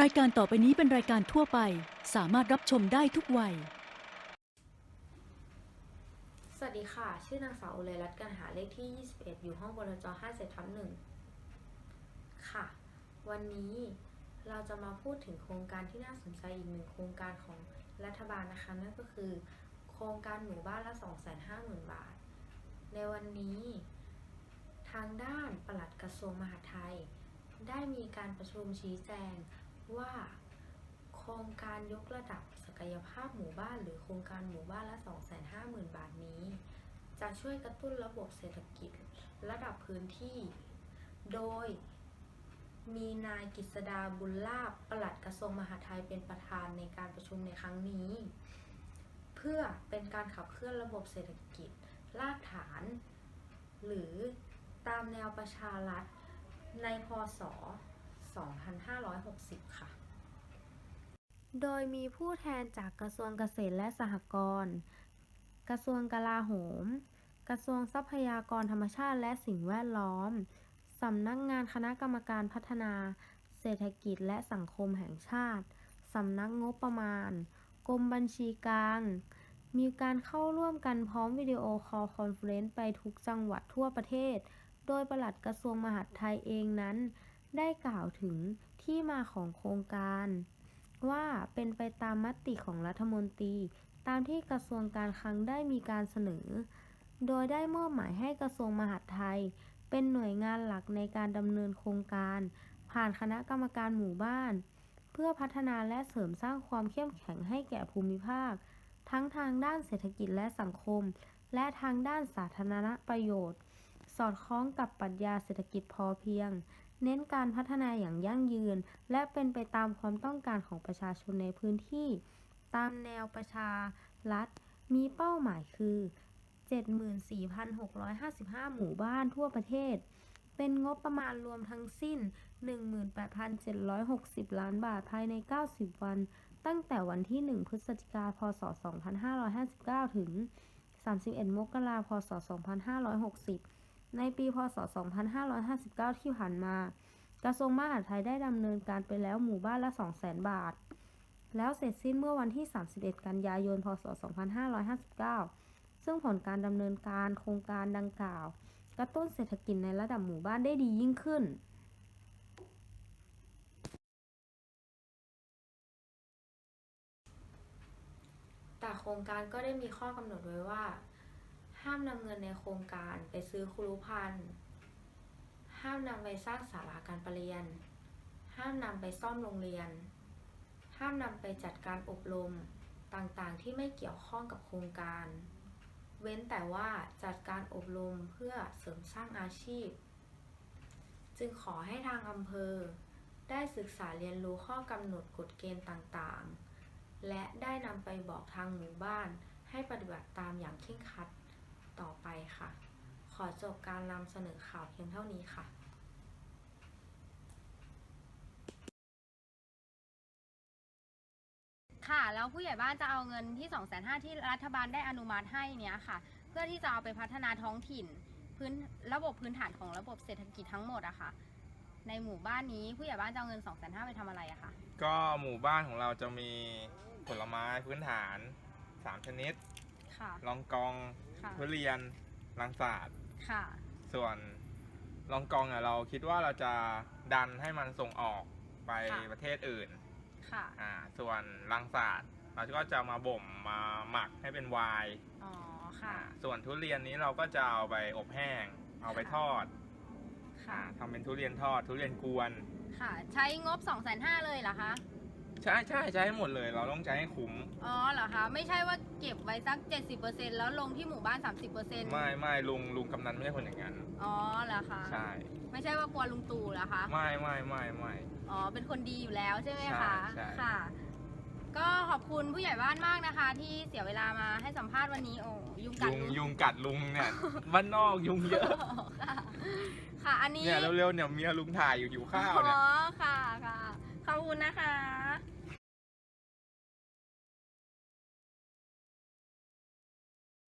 รายการต่อไปนี้เป็นรายการทั่วไป สามารถรับชมได้ทุกวัย สวัสดีค่ะ ชื่อนางสาวอุไรรัตน์กันหาเลขที่ 21 อยู่ห้องบลจ5เศษทับหนึ่งค่ะ วันนี้เราจะมาพูดถึงโครงการที่น่าสนใจอีกหนึ่งโครงการของรัฐบาลนะคะ นั่นก็คือ โครงการหมู่บ้านละ 250,000 บาท ในวันนี้ ทางด้านปลัดกระทรวงมหาดไทย ได้มีการประชุมชี้แจง ว่า โครงการยกระดับศักยภาพหมู่บ้านหรือโครงการหมู่บ้านละ 250,000 บาทนี้ จะช่วยกระตุ้นระบบเศรษฐกิจระดับพื้นที่ โดยมีนายกฤษดาบุญลาบปลัดกระทรวงมหาดไทยเป็นประธานในการประชุมในครั้งนี้ เพื่อเป็นการขับเคลื่อนระบบเศรษฐกิจรากฐาน หรือตามแนวประชารัฐในพศ 2560 ค่ะ โดยมีผู้แทนจากกระทรวงเกษตรและสหกรณ์ กระทรวงกลาโหม กระทรวงทรัพยากรธรรมชาติและสิ่งแวดล้อม สำนักงานคณะกรรมการพัฒนา เศรษฐกิจและสังคมแห่งชาติ สำนักงบประมาณ กรมบัญชีกลาง มีการเข้าร่วมกันพร้อมวิดีโอคอลคอนเฟรนซ์ไปทุกจังหวัดทั่วประเทศ โดยปลัดกระทรวงมหาดไทยเองนั้น ได้กล่าวถึงที่มาของโครงการ ว่าเป็นไปตามมติของรัฐมนตรี ตามที่กระทรวงการคลังได้มีการเสนอ โดยได้มอบหมายให้กระทรวงมหาดไทย เป็นหน่วยงานหลักในการดำเนินโครงการ ผ่านคณะกรรมการหมู่บ้าน เพื่อพัฒนาและเสริมสร้างความเข้มแข็งให้แก่ภูมิภาค ทั้งทางด้านเศรษฐกิจและสังคม และทางด้านสาธารณประโยชน์ สอดคล้องกับปรัชญาเศรษฐกิจพอเพียง เน้นการพัฒนาอย่างยั่งยืน และเป็นไปตามความต้องการของประชาชนในพื้นที่ ตามแนวประชารัฐ มีเป้าหมายคือ 74,655 หมู่บ้านทั่วประเทศ เป็นงบประมาณรวมทั้งสิ้น 18,760 ล้านบาทภายใน 90 วัน ตั้งแต่วันที่ 1 พฤศจิกา พศ 2559 ถึง 31 มกราคม พศ 2560 ในปีพศ 2559 ที่ผ่านมา กระทรวงมหาดไทยได้ดำเนินการไปแล้วหมู่บ้านละ 200,000 บาท แล้วเสร็จสิ้นเมื่อวันที่ 31 กันยายน พศ 2559 ซึ่งผลการดำเนินการโครงการดังกล่าว กระตุ้นเศรษฐกิจในระดับหมู่บ้านได้ดียิ่งขึ้นแต่โครงการก็ได้มีข้อกำหนดไว้ว่าามนำเงินในโครงการไปซื้อครูพันธ์ห้ามนำไปสร้างศาลาการประเรียน ห้ามนำไปซ่อมโรงเรียน ห้ามนำไปจัดการอบรมต่างๆ ที่ไม่เกี่ยวข้องกับโครงการ เว้นแต่ว่าจัดการอบรมเพื่อเสริมสร้างอาชีพ จึงขอให้ทางอำเภอ ได้ศึกษาเรียนรู้ข้อกำหนดกฎเกณฑ์ต่างๆ และได้นำไปบอกทางหมู่บ้านให้ปฏิบัติตามอย่างเคร่งครัด ต่อไปค่ะ ขอจบการนำเสนอข่าวเพียงเท่านี้ค่ะค่ะแล้วผู้ใหญ่บ้านจะเอาเงินที่ 2 5 0 0 0ที่รัฐบาลได้อนุมัติให้เนี้ยค่ะ เพื่อที่จะเอาไปพัฒนาท้องถิ่นพื้นระบบพื้นฐานของระบบเศรษฐกิจทั้งหมดอะค่ะ ในหมู่บ้านนี้ผู้ใหญ่บ้านจะเอาเงิน 2 5 0 0 0ไปทำอะไรอะคะก็หมู่บ้านของเราจะมีผลไม้พื้นฐาน 3 ชนิด ค่ะ ลองกองค่ะ ทุเรียนลังสาดค่ะ ส่วนลองกองเนี่ยเราคิดว่าเราจะดันให้มันส่งออกไปค่ะ ประเทศอื่น ค่ะ อ่า ส่วนลังสาดเราก็จะมาบ่มมาหมักให้เป็นไวน์อ๋อ ค่ะ อ่าส่วนทุเรียนนี้เราก็จะเอาไปอบแห้ง เอาไปทอดค่ะ อ่าทำเป็นทุเรียนทอด ทุเรียนกวน ค่ะ ใช้งบ 2 5 0 0 0เลยเหรอคะ ใช่ใช่ใช้ให้หมดเลย เราต้องใช้ให้คุ้ม อ๋อเหรอคะ ไม่ใช่ว่าเก็บไว้สัก 70%แล้วลงที่หมู่บ้าน 30%ไม่ไม่ลุงลุงกำนันไม่ใช่คนอย่างนั้น อ๋อเหรอคะใช่ ไม่ใช่ว่ากลัวลุงตู่เหรอคะ ไม่ไม่ไม่ไม่ อ๋อ เป็นคนดีอยู่แล้วใช่ไหมคะ ใช่ใช่ ค่ะ ก็ขอบคุณผู้ใหญ่บ้านมากนะคะ ที่เสียเวลามาให้สัมภาษณ์วันนี้โอ้ยุงกัดยุงลุงยุงกัดลุงเนี่ย บ้านนอกยุงเยอะค่ะ ค่ะ อันนี้ เนี่ยเร็วๆเนี่ยเมียลุงถ่ายอยู่หิวข้าวอ๋เนี่ยอค่ะ ค่ะ ขอบคุณนะคะ